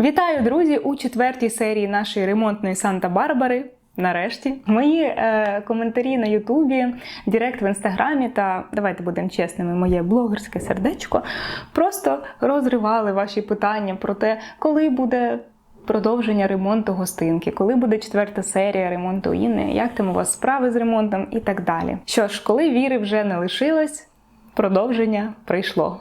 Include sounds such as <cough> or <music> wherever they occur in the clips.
Вітаю, друзі, у четвертій серії нашої ремонтної Санта-Барбари. Нарешті мої е, коментарі на Ютубі, Директ в інстаграмі та давайте будемо чесними, моє блогерське сердечко просто розривали ваші питання про те, коли буде продовження ремонту гостинки, коли буде четверта серія ремонту Інни, як там у вас справи з ремонтом і так далі. Що ж, коли віри вже не лишилось, продовження прийшло.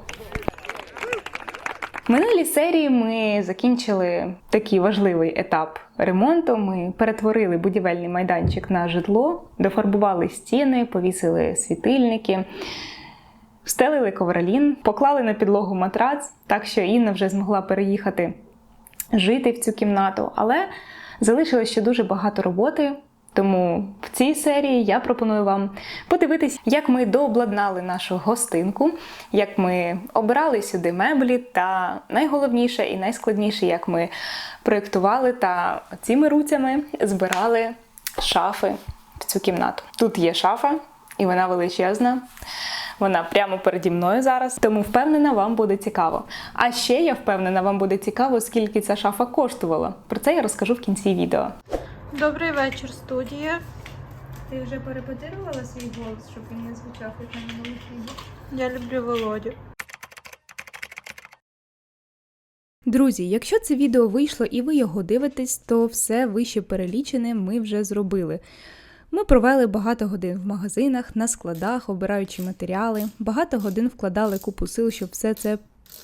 Минулій серії ми закінчили такий важливий етап ремонту. Ми перетворили будівельний майданчик на житло, дофарбували стіни, повісили світильники, встелили ковролін, поклали на підлогу матрац, так що Інна вже змогла переїхати жити в цю кімнату. Але залишилось ще дуже багато роботи. Тому в цій серії я пропоную вам подивитись, як ми дообладнали нашу гостинку, як ми обирали сюди меблі, та найголовніше і найскладніше, як ми проєктували та цими руцями збирали шафи в цю кімнату. Тут є шафа, і вона величезна. Вона прямо переді мною зараз, тому впевнена, вам буде цікаво. А ще я впевнена, вам буде цікаво, скільки ця шафа коштувала. Про це я розкажу в кінці відео. Добрий вечір, студія. Ти вже перепетирувала свій голос, щоб він не звучав як на минулих відео? Я люблю Володю. Друзі, якщо це відео вийшло і ви його дивитесь, то все вище перелічене ми вже зробили. Ми провели багато годин в магазинах, на складах, обираючи матеріали, багато годин вкладали купу сил, щоб все це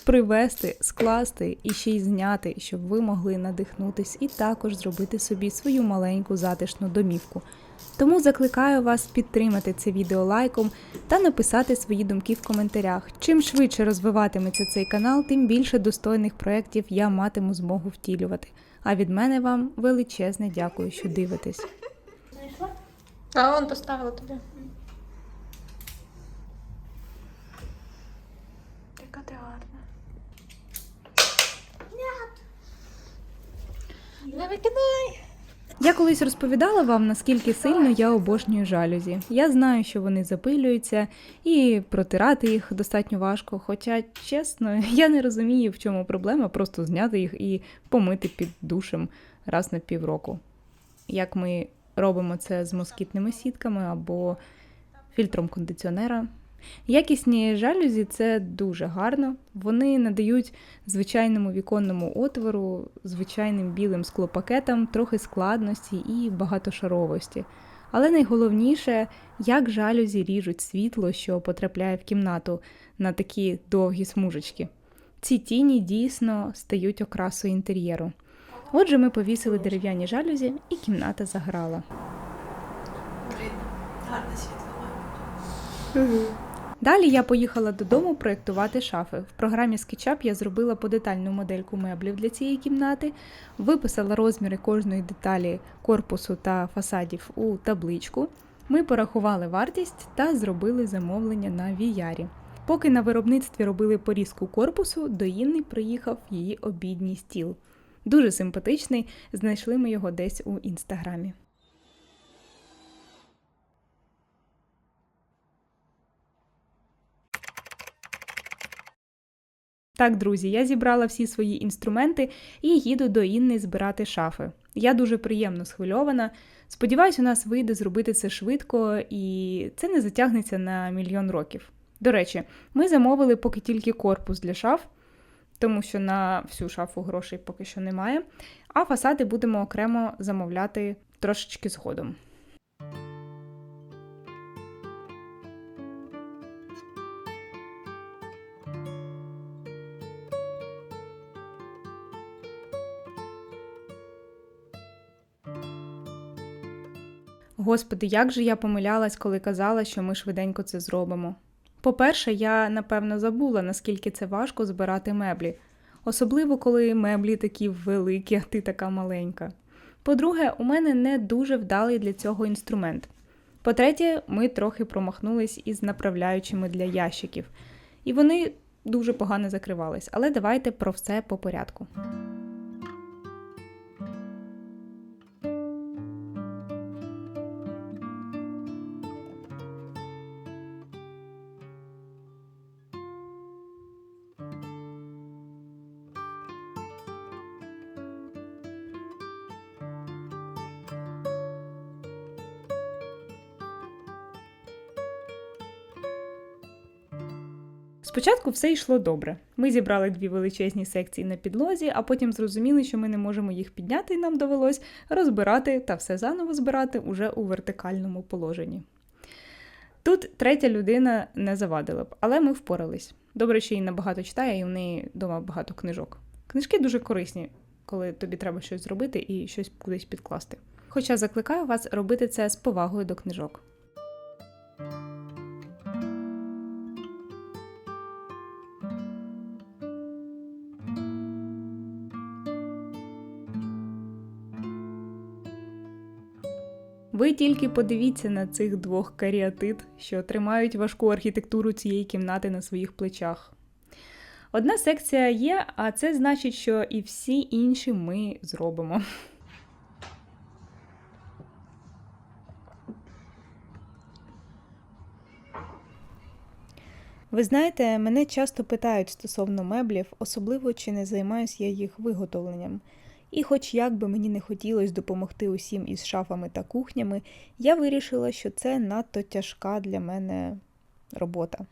привезти, скласти і ще й зняти, щоб ви могли надихнутись і також зробити собі свою маленьку затишну домівку. Тому закликаю вас підтримати це відео лайком та написати свої думки в коментарях. Чим швидше розвиватиметься цей канал, тим більше достойних проєктів я матиму змогу втілювати. А від мене вам величезне дякую, що дивитесь. А он поставила тобі. Яка ти гарна. Не Я колись розповідала вам, наскільки сильно я обожнюю жалюзі. Я знаю, що вони запилюються, і протирати їх достатньо важко. Хоча, чесно, <laughs> я не розумію, в чому проблема просто зняти їх і помити під душем раз на півроку. Як ми робимо це з москітними сітками або фільтром кондиціонера. Якісні жалюзі це дуже гарно. Вони надають звичайному віконному отвору, звичайним білим склопакетам трохи складності і багатошаровості. Але найголовніше, як жалюзі ріжуть світло, що потрапляє в кімнату на такі довгі смужечки. Ці тіні дійсно стають окрасою інтер'єру. Отже, ми повісили дерев'яні жалюзі, і кімната заграла. Гарне світло. Далі я поїхала додому проєктувати шафи. В програмі SketchUp я зробила подетальну модельку меблів для цієї кімнати, виписала розміри кожної деталі корпусу та фасадів у табличку. Ми порахували вартість та зробили замовлення на VR. Поки на виробництві робили порізку корпусу, до Інни приїхав її обідній стіл. Дуже симпатичний, знайшли ми його десь у інстаграмі. Так, друзі, я зібрала всі свої інструменти і їду до Інни збирати шафи. Я дуже приємно схвильована. Сподіваюсь, у нас вийде зробити це швидко і це не затягнеться на мільйон років. До речі, ми замовили поки тільки корпус для шаф, тому що на всю шафу грошей поки що немає. А фасади будемо окремо замовляти трошечки згодом. Господи, як же я помилялась, коли казала, що ми швиденько це зробимо. По-перше, я напевно забула, наскільки це важко збирати меблі, особливо коли меблі такі великі, а ти така маленька. По-друге, у мене не дуже вдалий для цього інструмент. По-третє, ми трохи промахнулись із направляючими для ящиків, і вони дуже погано закривались. Але давайте про все по порядку. Спочатку все йшло добре. Ми зібрали дві величезні секції на підлозі, а потім зрозуміли, що ми не можемо їх підняти, і нам довелось розбирати та все заново збирати уже у вертикальному положенні. Тут третя людина не завадила б, але ми впорались. Добре, що її набагато читає, і в неї вдома багато книжок. Книжки дуже корисні, коли тобі треба щось зробити і щось кудись підкласти. Хоча закликаю вас робити це з повагою до книжок. Ви тільки подивіться на цих двох каріатид, що тримають важку архітектуру цієї кімнати на своїх плечах. Одна секція є, а це значить, що і всі інші ми зробимо. Ви знаєте, мене часто питають стосовно меблів, особливо чи не займаюся я їх виготовленням. І хоч як би мені не хотілося допомогти усім із шафами та кухнями, я вирішила, що це надто тяжка для мене робота.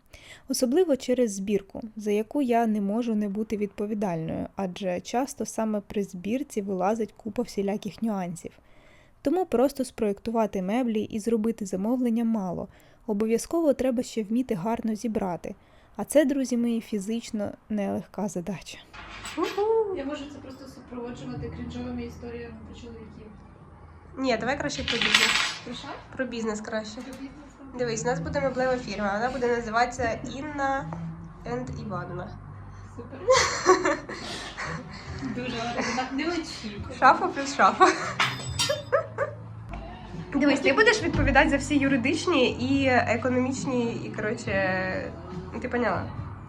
Особливо через збірку, за яку я не можу не бути відповідальною, адже часто саме при збірці вилазить купа всіляких нюансів. Тому просто спроєктувати меблі і зробити замовлення мало. Обов'язково треба ще вміти гарно зібрати. А це, друзі мої, фізично нелегка задача. Я можу це просто супроводжувати крінжовими історіями про чоловіків. Ні, давай краще про бізнес. Проша? Про бізнес краще. Про бізнес? Дивись, у нас буде меблева фірма. Вона буде називатися Інна енд Іванна. Супер. Дуже. Не очікую. Шафа плюс шафа. Дивись, ти будеш відповідати за всі юридичні і економічні, і коротше, ти поняла.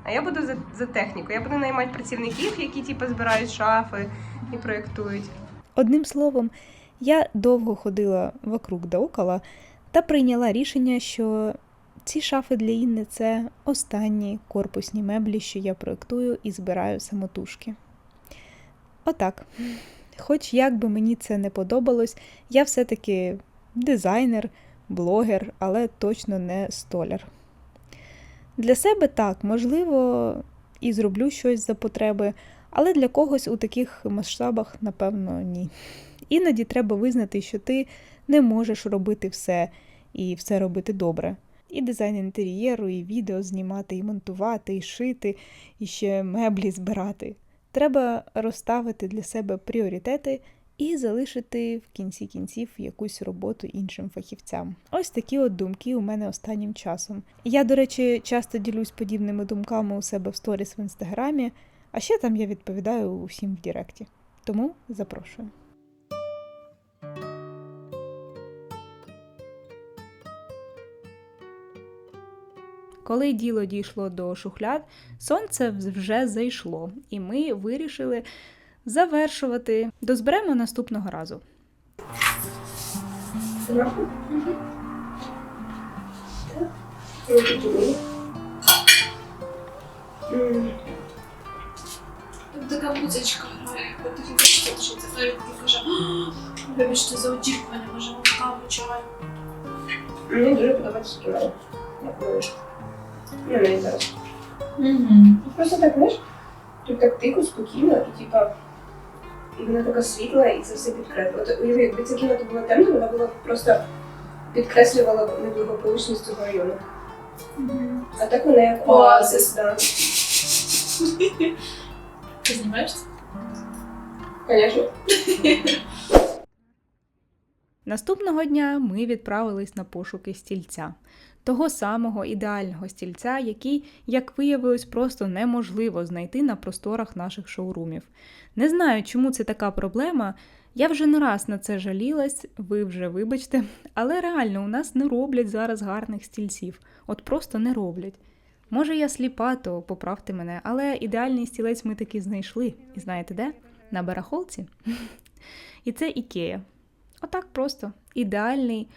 А я буду за, за техніку. Я буду наймати працівників, які типу збирають шафи і проєктують. Одним словом, я довго ходила вокруг да около та прийняла рішення, що ці шафи для Інни це останні корпусні меблі, що я проєктую і збираю самотужки. Отак. Хоч як би мені це не подобалось, я все-таки дизайнер, блогер, але точно не столяр. Для себе так, можливо, і зроблю щось за потреби, але для когось у таких масштабах, напевно, ні. Іноді треба визнати, що ти не можеш робити все і все робити добре. І дизайн інтер'єру, і відео знімати, і монтувати, і шити, і ще меблі збирати. Треба розставити для себе пріоритети і залишити в кінці кінців якусь роботу іншим фахівцям. Ось такі от думки у мене останнім часом. Я, до речі, часто ділюсь подібними думками у себе в сторіс в інстаграмі, а ще там я відповідаю усім в Діректі. Тому запрошую. Коли діло дійшло до шухляд, сонце вже зайшло, і ми вирішили завершувати. Дозберемо наступного разу. Тут така музичка грає, тоді хочеться. Навіть каже, вибачте за очікування, може вам каву чаю. Мені дуже подобається кіно. Ну, не зараз. Просто так, знаєш, тут так тихо, спокійно, і типа. І вона така світла, і це все підкреслює. От уяви, якби ця кімната була темна, вона була б просто підкреслювала неблагополучність цього району. А так вона як Оазис. да. <laughs> Ти знімаєшся? Звісно. <laughs> Наступного дня ми відправились на пошуки стільця. Того самого ідеального стільця, який, як виявилось, просто неможливо знайти на просторах наших шоурумів. Не знаю, чому це така проблема. Я вже не раз на це жалілась, ви вже вибачте, але реально у нас не роблять зараз гарних стільців. От просто не роблять. Може, я сліпа, то поправте мене, але ідеальний стілець ми таки знайшли. І знаєте де? На барахолці. <laughs> І це Ікея. Отак просто ідеальний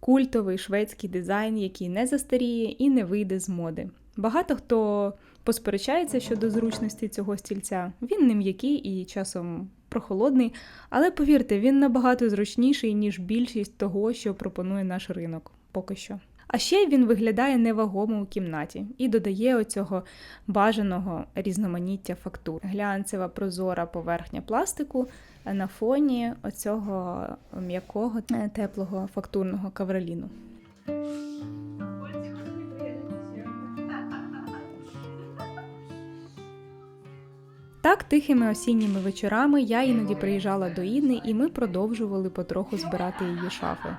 культовий шведський дизайн, який не застаріє і не вийде з моди. Багато хто посперечається щодо зручності цього стільця. Він не м'який і часом прохолодний, але повірте, він набагато зручніший, ніж більшість того, що пропонує наш ринок поки що. А ще він виглядає невагомо у кімнаті і додає оцього бажаного різноманіття фактур. Глянцева прозора поверхня пластику на фоні оцього м'якого е, теплого фактурного кавроліну. Так, тихими осінніми вечорами я іноді приїжджала до Інни, і ми продовжували потроху збирати її шафи.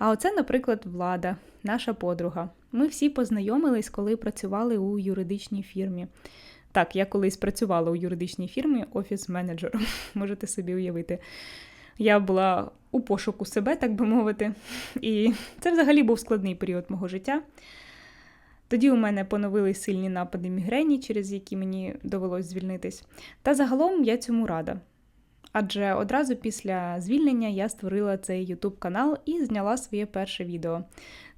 А оце, наприклад, влада, наша подруга. Ми всі познайомились, коли працювали у юридичній фірмі. Так, я колись працювала у юридичній фірмі офіс-менеджером, <laughs> можете собі уявити. Я була у пошуку себе, так би мовити. І це взагалі був складний період мого життя. Тоді у мене поновились сильні напади мігрені, через які мені довелось звільнитись. Та загалом я цьому рада. Адже одразу після звільнення я створила цей YouTube канал і зняла своє перше відео.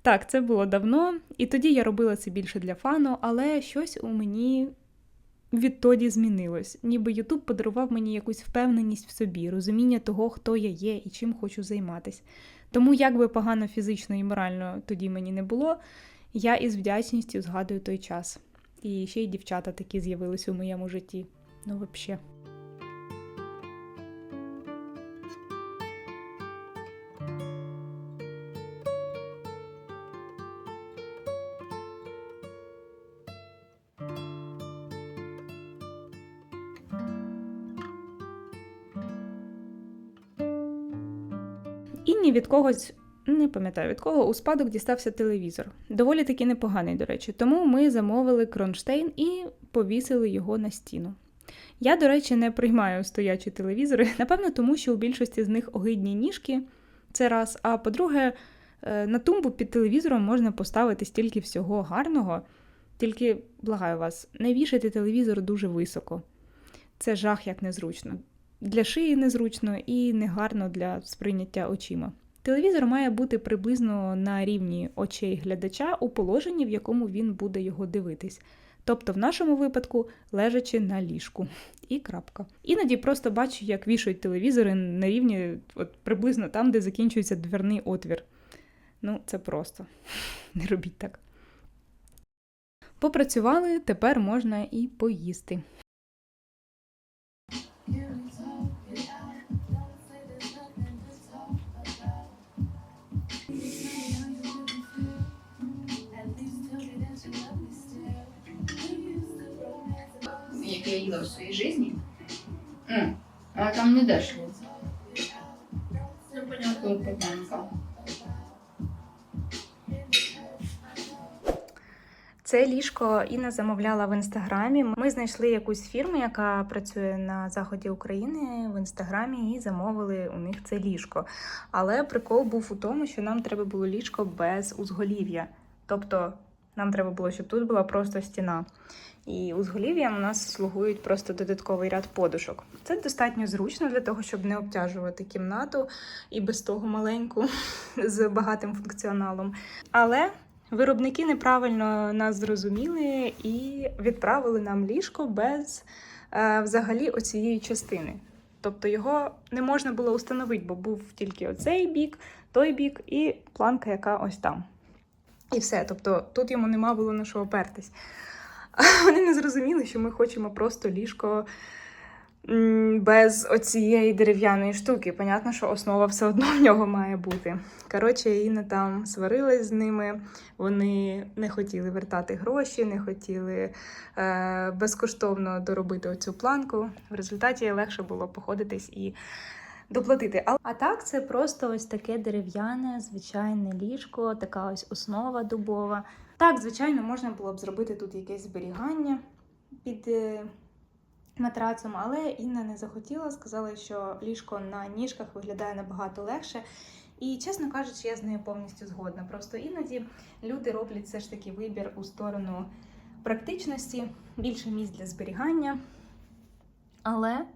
Так, це було давно, і тоді я робила це більше для фану, але щось у мені відтоді змінилось. Ніби YouTube подарував мені якусь впевненість в собі, розуміння того, хто я є і чим хочу займатись. Тому, як би погано фізично і морально тоді мені не було, я із вдячністю згадую той час. І ще й дівчата такі з'явились у моєму житті. Ну, взагалі. Інні від когось, не пам'ятаю від кого, у спадок дістався телевізор. Доволі таки непоганий, до речі. Тому ми замовили кронштейн і повісили його на стіну. Я, до речі, не приймаю стоячі телевізори, <laughs> напевно, тому що у більшості з них огидні ніжки. Це раз. А по-друге, е, на тумбу під телевізором можна поставити стільки всього гарного. Тільки, благаю вас, не вішайте телевізор дуже високо. Це жах як незручно. Для шиї незручно і негарно для сприйняття очима. Телевізор має бути приблизно на рівні очей глядача у положенні, в якому він буде його дивитись. Тобто, в нашому випадку лежачи на ліжку. І крапка. Іноді просто бачу, як вішають телевізори на рівні, от приблизно там, де закінчується дверний отвір. Ну, це просто. <laughs> Не робіть так. Попрацювали, тепер можна і поїсти. Я їла в своїй житті. Ну, але там не дешево. Ну, понятно. Це ліжко Інна замовляла в інстаграмі. Ми знайшли якусь фірму, яка працює на заході України в інстаграмі, і замовили у них це ліжко. Але прикол був у тому, що нам треба було ліжко без узголів'я. Тобто нам треба було, щоб тут була просто стіна. І узголів'ям у нас слугують просто додатковий ряд подушок. Це достатньо зручно для того, щоб не обтяжувати кімнату і без того маленьку <laughs> з багатим функціоналом. Але Виробники неправильно нас зрозуміли і відправили нам ліжко без е, взагалі оцієї частини. Тобто його не можна було установити, бо був тільки оцей бік, той бік і планка, яка ось там. І все. Тобто тут йому нема було на що опертись. А <laughs> Вони не зрозуміли, що ми хочемо просто ліжко без оцієї дерев'яної штуки. Понятно, що основа все одно в нього має бути. Коротше, Інна там сварилась з ними. Вони не хотіли вертати гроші, не хотіли е, безкоштовно доробити оцю планку. В результаті легше було походитись і доплатити. А, а так, це просто ось таке дерев'яне, звичайне ліжко, така ось основа дубова. Так, звичайно, можна було б зробити тут якесь зберігання під. е, Матрацом, але Інна не захотіла, сказала, що ліжко на ніжках виглядає набагато легше. І, чесно кажучи, я з нею повністю згодна. Просто іноді люди роблять все ж таки вибір у сторону практичності, більше місць для зберігання. Але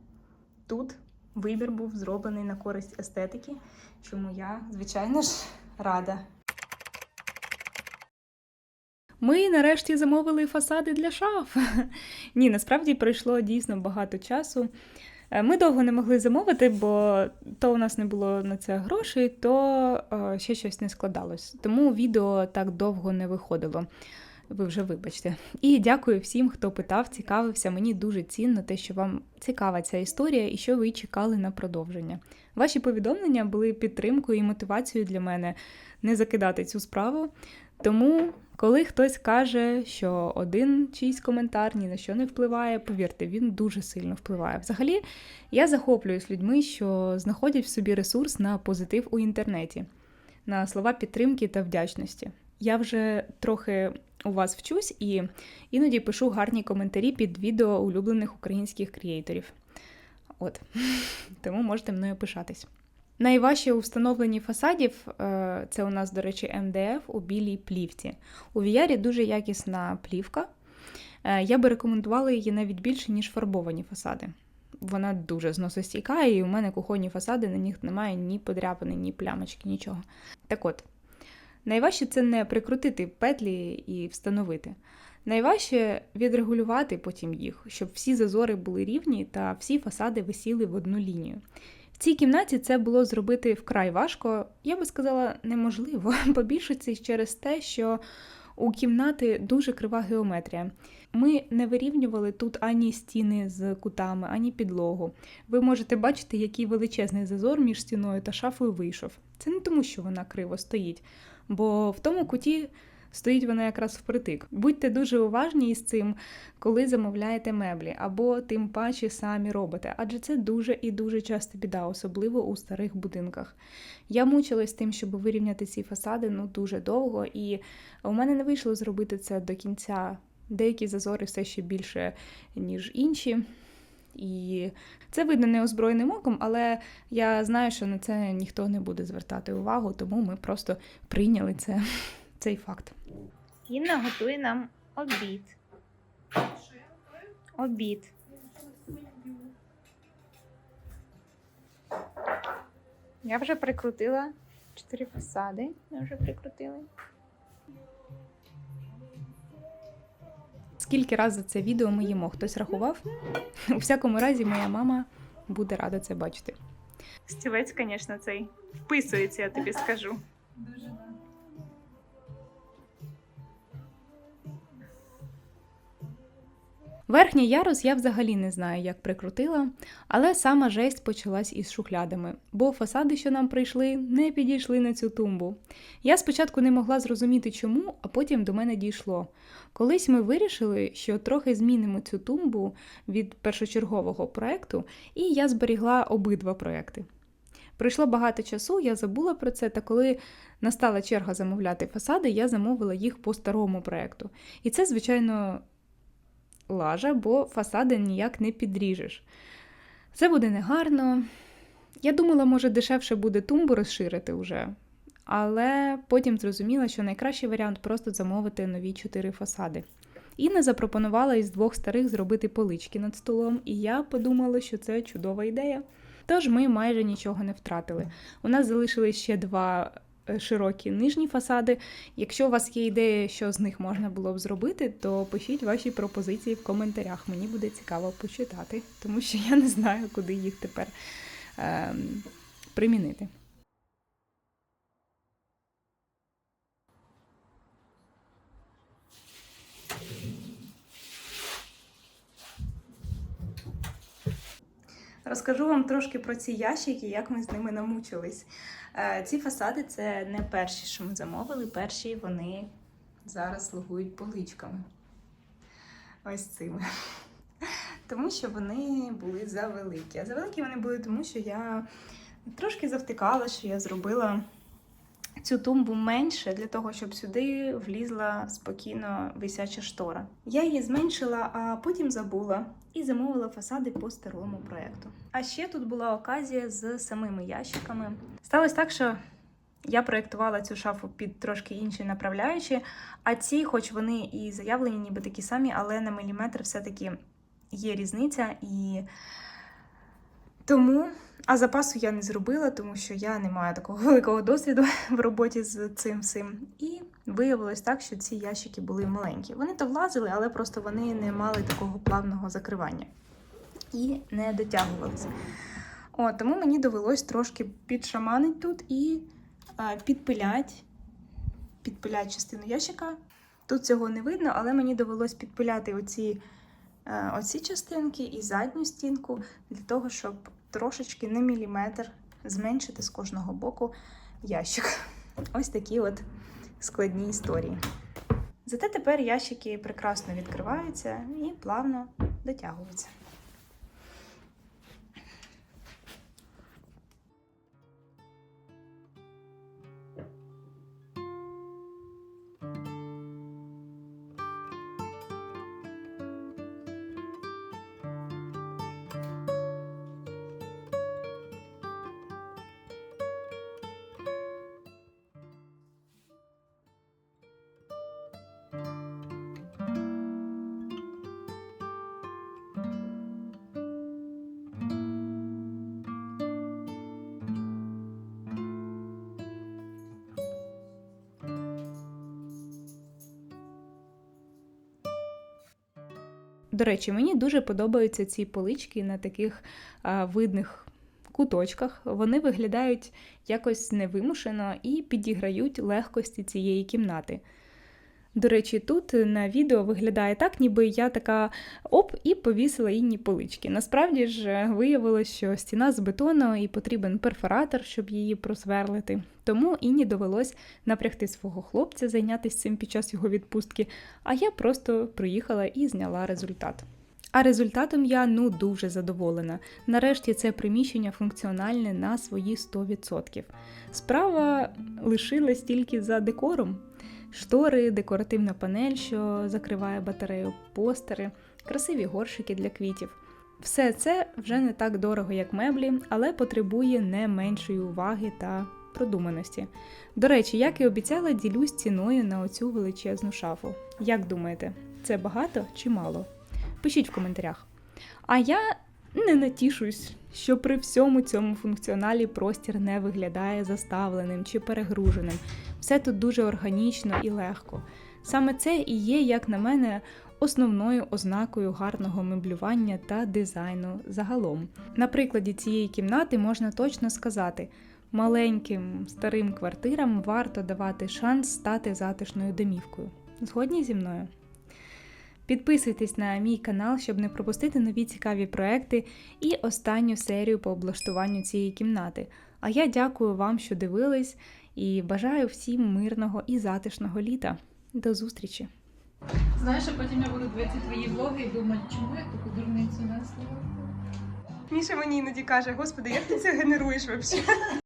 тут вибір був зроблений на користь естетики, чому я, звичайно ж, рада. Ми нарешті замовили фасади для шаф. <laughs> Ні, насправді пройшло дійсно багато часу. Е, Ми довго не могли замовити, бо то у нас не було на це грошей, то е, ще щось не складалось. Тому відео так довго не виходило. Ви вже вибачте. І дякую всім, хто питав, цікавився. Мені дуже цінно те, що вам цікава ця історія і що ви чекали на продовження. Ваші повідомлення були підтримкою і мотивацією для мене не закидати цю справу. Тому, коли хтось каже, що один чийсь коментар ні на що не впливає, повірте, він дуже сильно впливає. Взагалі, я захоплююсь людьми, що знаходять в собі ресурс на позитив у інтернеті, на слова підтримки та вдячності. Я вже трохи у вас вчусь і іноді пишу гарні коментарі під відео улюблених українських креаторів. От, <laughs> тому можете мною пишатись. Найважче у встановленні фасадів е, це у нас, до речі, МДФ у білій плівці. У VR дуже якісна плівка. Е, Я би рекомендувала її навіть більше, ніж фарбовані фасади. Вона дуже зносостійка, і у мене кухонні фасади, на них немає ні подряпини, ні плямочки, нічого. Так от, найважче це не прикрутити петлі і встановити. Найважче відрегулювати потім їх, щоб всі зазори були рівні та всі фасади висіли в одну лінію. В цій кімнаті це було зробити вкрай важко, я би сказала, неможливо, <laughs> по більшості через те, що у кімнати дуже крива геометрія. Ми не вирівнювали тут ані стіни з кутами, ані підлогу. Ви можете бачити, який величезний зазор між стіною та шафою вийшов. Це не тому, що вона криво стоїть, бо в тому куті стоїть вона якраз впритик. Будьте дуже уважні із цим, коли замовляєте меблі, або тим паче самі робите, адже це дуже і дуже часто біда, особливо у старих будинках. Я мучилась тим, щоб вирівняти ці фасади ну дуже довго, і у мене не вийшло зробити це до кінця. Деякі зазори все ще більше, ніж інші. І це видно неозброєним оком, але я знаю, що на це ніхто не буде звертати увагу, тому ми просто прийняли це, цей факт. Інна готує нам обід. Обід. Я вже прикрутила чотири фасади. Ми вже прикрутили. Скільки разів за це відео ми їмо? Хтось рахував? У всякому разі, моя мама буде рада це бачити. Стілець, звісно, цей вписується, я тобі скажу. Верхній ярус я взагалі не знаю, як прикрутила, але сама жесть почалась із шухлядами, бо фасади, що нам прийшли, не підійшли на цю тумбу. Я спочатку не могла зрозуміти чому, а потім до мене дійшло. Колись ми вирішили, що трохи змінимо цю тумбу від першочергового проекту, і я зберігла обидва проекти. Пройшло багато часу, я забула про це, та коли настала черга замовляти фасади, я замовила їх по старому проекту. І це, звичайно, лажа, бо фасади ніяк не підріжеш. Це буде негарно. Я думала, може, дешевше буде тумбу розширити вже. Але потім зрозуміла, що найкращий варіант просто замовити нові чотири фасади. Інна запропонувала із двох старих зробити полички над столом, і я подумала, що це чудова ідея. Тож ми майже нічого не втратили. У нас залишились ще два широкі нижні фасади. Якщо у вас є ідея, що з них можна було б зробити, то пишіть ваші пропозиції в коментарях. Мені буде цікаво почитати, тому що я не знаю, куди їх тепер ем, примінити. Розкажу вам трошки про ці ящики, як ми з ними намучились. Е, Ці фасади це не перші, що ми замовили. Перші вони зараз слугують поличками. Ось цими. Тому що вони були завеликі. А завеликі вони були тому, що я трошки завтикала, що я зробила цю тумбу менше для того, щоб сюди влізла спокійно висяча штора. Я її зменшила, а потім забула і замовила фасади по старому проєкту. А ще тут була оказія з самими ящиками. Сталося так, що я проєктувала цю шафу під трошки інші направляючі, а ці, хоч вони і заявлені, ніби такі самі, але на міліметр все-таки є різниця і. Тому, а запасу я не зробила, тому що я не маю такого <laughs> великого досвіду <laughs> в роботі з цим всім. І виявилось так, що ці ящики були маленькі. Вони то влазили, але просто вони не мали такого плавного закривання. і не дотягувалися. О, тому мені довелось трошки підшаманити тут і а, підпилять, підпилять частину ящика. Тут цього не видно, але мені довелось підпиляти оці, е, оці частинки і задню стінку для того, щоб трошечки на міліметр зменшити з кожного боку ящик. <laughs> Ось такі от складні історії. Зате тепер ящики прекрасно відкриваються і плавно дотягуються. До речі, мені дуже подобаються ці полички на таких а, видних куточках. Вони виглядають якось невимушено і підіграють легкості цієї кімнати. До речі, тут на відео виглядає так, ніби я така оп і повісила інні полички. Насправді ж виявилось, що стіна з бетону і потрібен перфоратор, щоб її просверлити. Тому Інні довелось напрягти свого хлопця, зайнятися цим під час його відпустки, а я просто приїхала і зняла результат. А результатом я ну дуже задоволена. Нарешті це приміщення функціональне на свої 100%. Справа лишилась тільки за декором. Штори, декоративна панель, що закриває батарею, постери, красиві горшики для квітів. Все це вже не так дорого, як меблі, але потребує не меншої уваги та продуманості. До речі, як і обіцяла, ділюсь ціною на оцю величезну шафу. Як думаєте, це багато чи мало? Пишіть в коментарях. А я не натішусь, що при всьому цьому функціоналі простір не виглядає заставленим чи перегруженим. Все тут дуже органічно і легко. Саме це і є, як на мене, основною ознакою гарного меблювання та дизайну загалом. На прикладі цієї кімнати можна точно сказати: маленьким старим квартирам варто давати шанс стати затишною домівкою. Згодні зі мною? Підписуйтесь на мій канал, щоб не пропустити нові цікаві проекти і останню серію по облаштуванню цієї кімнати. А я дякую вам, що дивились, і бажаю всім мирного і затишного літа. До зустрічі! Знаєш, а потім я буду дивитися твої влоги і думати, чому я таку дурницю несла? Міша мені іноді каже, господи, як ти це генеруєш взагалі?